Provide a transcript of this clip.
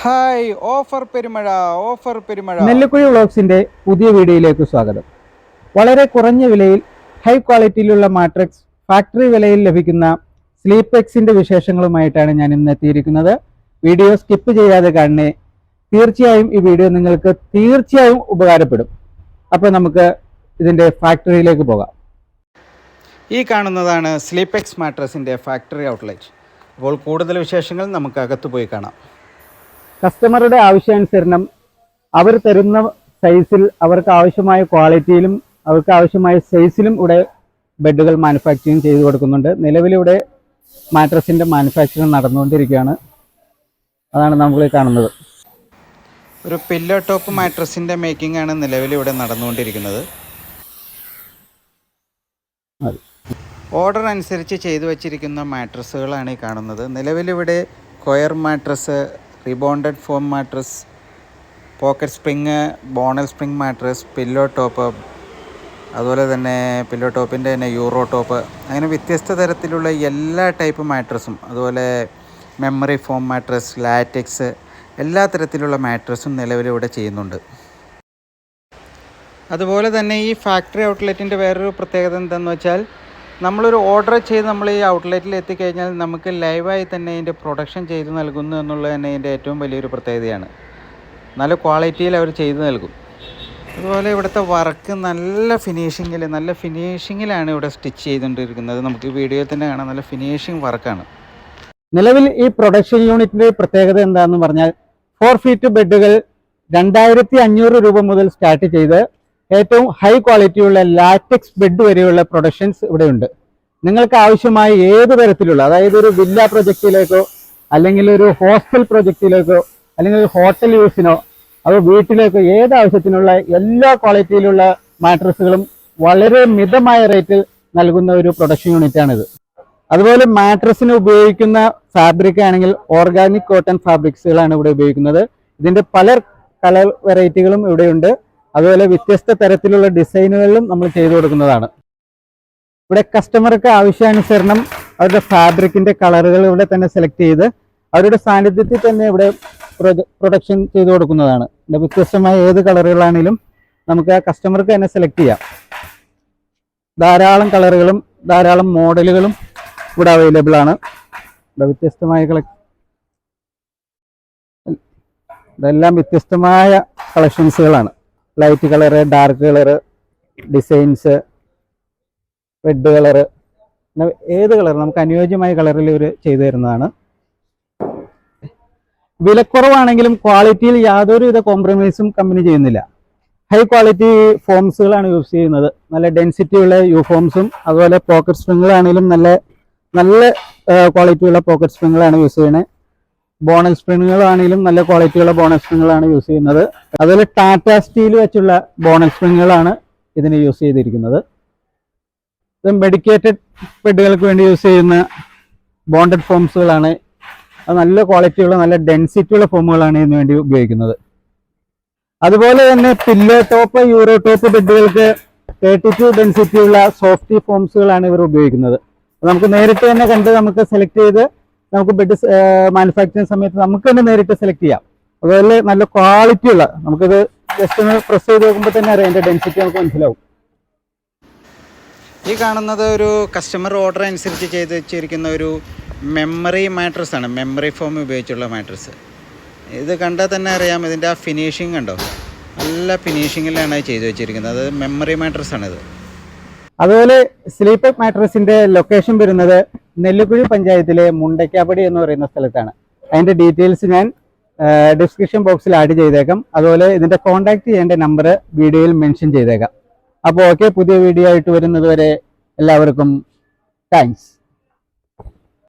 Hi offer പെരുമഴ offer പെരുമഴ. നെല്ലിക്കുഴി വ്ളോഗ്സിന്റെ പുതിയ വീഡിയോയിലേക്ക് സ്വാഗതം. വളരെ കുറഞ്ഞ വിലയിൽ ഹൈ ക്വാളിറ്റിയിലുള്ള മാട്രിക്സ് ഫാക്ടറി വിലയിൽ ലഭിക്കുന്ന സ്ലീപ്പ് എക്സിന്റെ വിശേഷങ്ങളുമായിട്ടാണ് ഞാൻ ഇന്ന് എത്തിയിരിക്കുന്നത്. വീഡിയോ സ്കിപ്പ് ചെയ്യാതെ കാണണേ. തീർച്ചയായും ഈ വീഡിയോ നിങ്ങൾക്ക് തീർച്ചയായും ഉപകാരപ്പെടും. അപ്പോൾ നമുക്ക് ഇതിന്റെ ഫാക്ടറിയിലേക്ക് പോകാം. ഈ കാണുന്നതാണ് സ്ലീപ്പെക്സ് മാട്രസിന്റെ ഫാക്ടറി ഔട്ട്ലെറ്റ് അപ്പോൾ കൂടുതൽ വിശേഷങ്ങൾ നമുക്ക് അകത്ത് പോയി കാണാം. കസ്റ്റമറുടെ ആവശ്യാനുസരണം അവർ തരുന്ന സൈസിൽ അവർക്ക് ആവശ്യമായ ക്വാളിറ്റിയിലും അവർക്ക് ആവശ്യമായ സൈസിലും ഇവിടെ ബെഡുകൾ മാനുഫാക്ചറിങ് ചെയ്തു കൊടുക്കുന്നുണ്ട്. നിലവിലിവിടെ മാട്രസിന്റെ മാനുഫാക്ചറിങ് നടന്നുകൊണ്ടിരിക്കുകയാണ്. അതാണ് നമ്മൾ കാണുന്നത്. ഒരു പില്ലോ ടോപ്പ് മാട്രസിന്റെ മേക്കിംഗ് ആണ് നിലവിൽ ഇവിടെ നടന്നുകൊണ്ടിരിക്കുന്നത്. ഓർഡർ അനുസരിച്ച് ചെയ്തു വച്ചിരിക്കുന്ന മാട്രസുകളാണ് ഈ കാണുന്നത്. നിലവിലിവിടെ coir mattress rebonded foam mattress pocket spring bonnell spring mattress pillow top അതുപോലെ തന്നെ പില്ലോ ടോപ്പിന്റെ തന്നെ യൂറോ ടോപ്പ് അങ്ങനെ വ്യത്യസ്ത തരത്തിലുള്ള എല്ലാ ടൈപ്പ് മാട്രസും അതുപോലെ മെമ്മറി ഫോം മാട്രസ് ലാറ്റക്സ് എല്ലാ തരത്തിലുള്ള മാട്രസും നിലവിലിവിടെ ചെയ്യുന്നുണ്ട്. അതുപോലെ തന്നെ ഈ ഫാക്ടറി ഔട്ട്ലെറ്റിന്റെ വേറൊരു പ്രത്യേകത എന്താണെന്ന് വെച്ചാൽ നമ്മളൊരു ഓർഡർ ചെയ്ത് നമ്മൾ ഈ ഔട്ട്ലെറ്റിൽ എത്തിക്കഴിഞ്ഞാൽ നമുക്ക് ലൈവായി തന്നെ അതിന്റെ പ്രൊഡക്ഷൻ ചെയ്ത് നൽകുന്നു എന്നുള്ളത് തന്നെ ഇതിന്റെ ഏറ്റവും വലിയൊരു പ്രത്യേകതയാണ്. നല്ല ക്വാളിറ്റിയിൽ അവർ ചെയ്തു നൽകും. അതുപോലെ ഇവിടുത്തെ വർക്ക് നല്ല ഫിനിഷിങ്ങിൽ നല്ല ഫിനിഷിങ്ങിലാണ് ഇവിടെ സ്റ്റിച്ച് ചെയ്തുകൊണ്ടിരിക്കുന്നത് നമുക്ക് വീഡിയോയിൽ തന്നെ കാണാം. നല്ല ഫിനിഷിങ് വർക്കാണ് നിലവിൽ ഈ പ്രൊഡക്ഷൻ യൂണിറ്റിന്റെ പ്രത്യേകത എന്താണെന്ന് പറഞ്ഞാൽ ഫോർ ഫീറ്റ് ബെഡുകൾ രണ്ടായിരത്തി അഞ്ഞൂറ് രൂപ മുതൽ സ്റ്റാർട്ട് ചെയ്ത് ഏറ്റവും ഹൈ ക്വാളിറ്റിയുള്ള ലാറ്റക്സ് ബെഡ് വരെയുള്ള പ്രൊഡക്ഷൻസ് ഇവിടെയുണ്ട്. നിങ്ങൾക്ക് ആവശ്യമായ ഏത് തരത്തിലുള്ള അതായത് ഒരു വില്ല പ്രൊജക്റ്റിലേക്കോ അല്ലെങ്കിൽ ഒരു ഹോസ്റ്റൽ പ്രൊജക്റ്റിലേക്കോ അല്ലെങ്കിൽ ഒരു ഹോട്ടൽ യൂസിനോ അതോ വീട്ടിലേക്കോ ഏത് ആവശ്യത്തിനുള്ള എല്ലാ ക്വാളിറ്റിയിലുള്ള മാട്രസുകളും വളരെ മിതമായ റേറ്റിൽ നൽകുന്ന ഒരു പ്രൊഡക്ഷൻ യൂണിറ്റാണിത് അതുപോലെ മാട്രസിന് ഉപയോഗിക്കുന്ന ഫാബ്രിക് ആണെങ്കിൽ ഓർഗാനിക് കോട്ടൺ ഫാബ്രിക്സുകളാണ് ഇവിടെ ഉപയോഗിക്കുന്നത്. ഇതിന്റെ പല കളർ വെറൈറ്റികളും ഇവിടെയുണ്ട്. അതുപോലെ വ്യത്യസ്ത തരത്തിലുള്ള ഡിസൈനുകളിലും നമ്മൾ ചെയ്തു കൊടുക്കുന്നതാണ്. ഇവിടെ കസ്റ്റമർക്ക് ആവശ്യാനുസരണം അവരുടെ ഫാബ്രിക്കിന്റെ കളറുകൾ ഇവിടെ തന്നെ സെലക്ട് ചെയ്ത് അവരുടെ സാന്നിധ്യത്തിൽ തന്നെ ഇവിടെ പ്രൊഡക്ഷൻ ചെയ്തു കൊടുക്കുന്നതാണ്. വ്യത്യസ്തമായ ഏത് കളറുകളാണെങ്കിലും നമുക്ക് ആ കസ്റ്റമർക്ക് തന്നെ സെലക്ട് ചെയ്യാം. ധാരാളം കളറുകളും ധാരാളം മോഡലുകളും ഇവിടെ അവൈലബിൾ ആണ്. വ്യത്യസ്തമായ കളക്ഷൻ ഇതെല്ലാം വ്യത്യസ്തമായ കളക്ഷൻസുകളാണ്. Light colour dark colour designs red colour ഏത് കളർ നമുക്ക് അനുയോജ്യമായ കളറിൽ ഇവർ ചെയ്തു തരുന്നതാണ്. വിലക്കുറവാണെങ്കിലും ക്വാളിറ്റിയിൽ യാതൊരു യാതൊരുവിധ കോംപ്രമൈസും കമ്പനി ചെയ്യുന്നില്ല. ഹൈ ക്വാളിറ്റി ഫോംസുകളാണ് യൂസ് ചെയ്യുന്നത്. നല്ല ഡെൻസിറ്റി ഉള്ള യു ഫോംസും അതുപോലെ പോക്കറ്റ് സ്പ്രിങ്ങുകളാണെങ്കിലും നല്ല നല്ല ക്വാളിറ്റിയുള്ള പോക്കറ്റ് സ്പ്രിങ്ങുകളാണ് യൂസ് ചെയ്യുന്നത്. ബോണൽ സ്പ്രിങ്ങുകളാണെങ്കിലും നല്ല ക്വാളിറ്റിയുള്ള ബോണൽ സ്പ്രിങ്ങുകളാണ് യൂസ് ചെയ്യുന്നത്. അതുപോലെ ടാറ്റ സ്റ്റീൽ വെച്ചുള്ള ബോണൽ സ്പ്രിങ്ങുകളാണ് ഇതിന് യൂസ് ചെയ്തിരിക്കുന്നത്. ഇത് മെഡിക്കേറ്റഡ് ബെഡുകൾക്ക് വേണ്ടി യൂസ് ചെയ്യുന്ന ബോണ്ടഡ് ഫോംസുകളാണ് അത് നല്ല ക്വാളിറ്റിയുള്ള നല്ല ഡെൻസിറ്റിയുള്ള ഫോമുകളാണ് ഇതിനു വേണ്ടി ഉപയോഗിക്കുന്നത്. അതുപോലെ തന്നെ പില്ലോ ടോപ്പ് യൂറോ ടോപ്പ് ബെഡുകൾക്ക് തേർട്ടി ടു ഡെൻസിറ്റിയുള്ള സോഫ്റ്റി ഫോംസുകളാണ് ഇവർ ഉപയോഗിക്കുന്നത്. നമുക്ക് നേരിട്ട് തന്നെ കണ്ട് നമുക്ക് സെലക്ട് ചെയ്ത് നമുക്ക് ബെഡ് മാനുഫാക്ചറിങ് സമയത്ത് നമുക്ക് തന്നെ നേരിട്ട് സെലക്ട് ചെയ്യാം. അതുപോലെ നല്ല ക്വാളിറ്റി ഉള്ള നമുക്കിത് ജസ്റ്റ് ഒന്ന് പ്രസ് ചെയ്ത് നോക്കുമ്പോൾ തന്നെ അറിയാം അതിന്റെ ഡെൻസിറ്റി നമുക്ക് മനസ്സിലാവും. ഈ കാണുന്നത് ഒരു കസ്റ്റമർ ഓർഡർ അനുസരിച്ച് ചെയ്ത് വെച്ചിരിക്കുന്ന ഒരു മെമ്മറി മാട്രസ് ആണ്. മെമ്മറി ഫോം ഉപയോഗിച്ചുള്ള മാട്രസ് ഇത് കണ്ടാൽ തന്നെ അറിയാം ഇതിന്റെ ആ ഫിനിഷിങ് കണ്ടോ? നല്ല ഫിനിഷിങ്ങിലാണ് ചെയ്ത് വെച്ചിരിക്കുന്നത്. അത് മെമ്മറി മാട്രസ് ആണിത്. അതുപോലെ സ്ലീപ്പർ മാട്രസിന്റെ ലൊക്കേഷൻ വരുന്നത് നെല്ലിക്കുഴി പഞ്ചായത്തിലെ മുണ്ടയ്ക്കാപ്പടി എന്ന് പറയുന്ന സ്ഥലത്താണ്. അതിന്റെ ഡീറ്റെയിൽസ് ഞാൻ ഡിസ്ക്രിപ്ഷൻ ബോക്സിൽ ആഡ് ചെയ്തേക്കാം. അതുപോലെ ഇതിന്റെ കോൺടാക്ട് ചെയ്യേണ്ട നമ്പർ വീഡിയോയിൽ മെൻഷൻ ചെയ്തേക്കാം. അപ്പോൾ ഓക്കെ പുതിയ വീഡിയോ ആയിട്ട് വരുന്നതുവരെ എല്ലാവർക്കും താങ്ക്സ്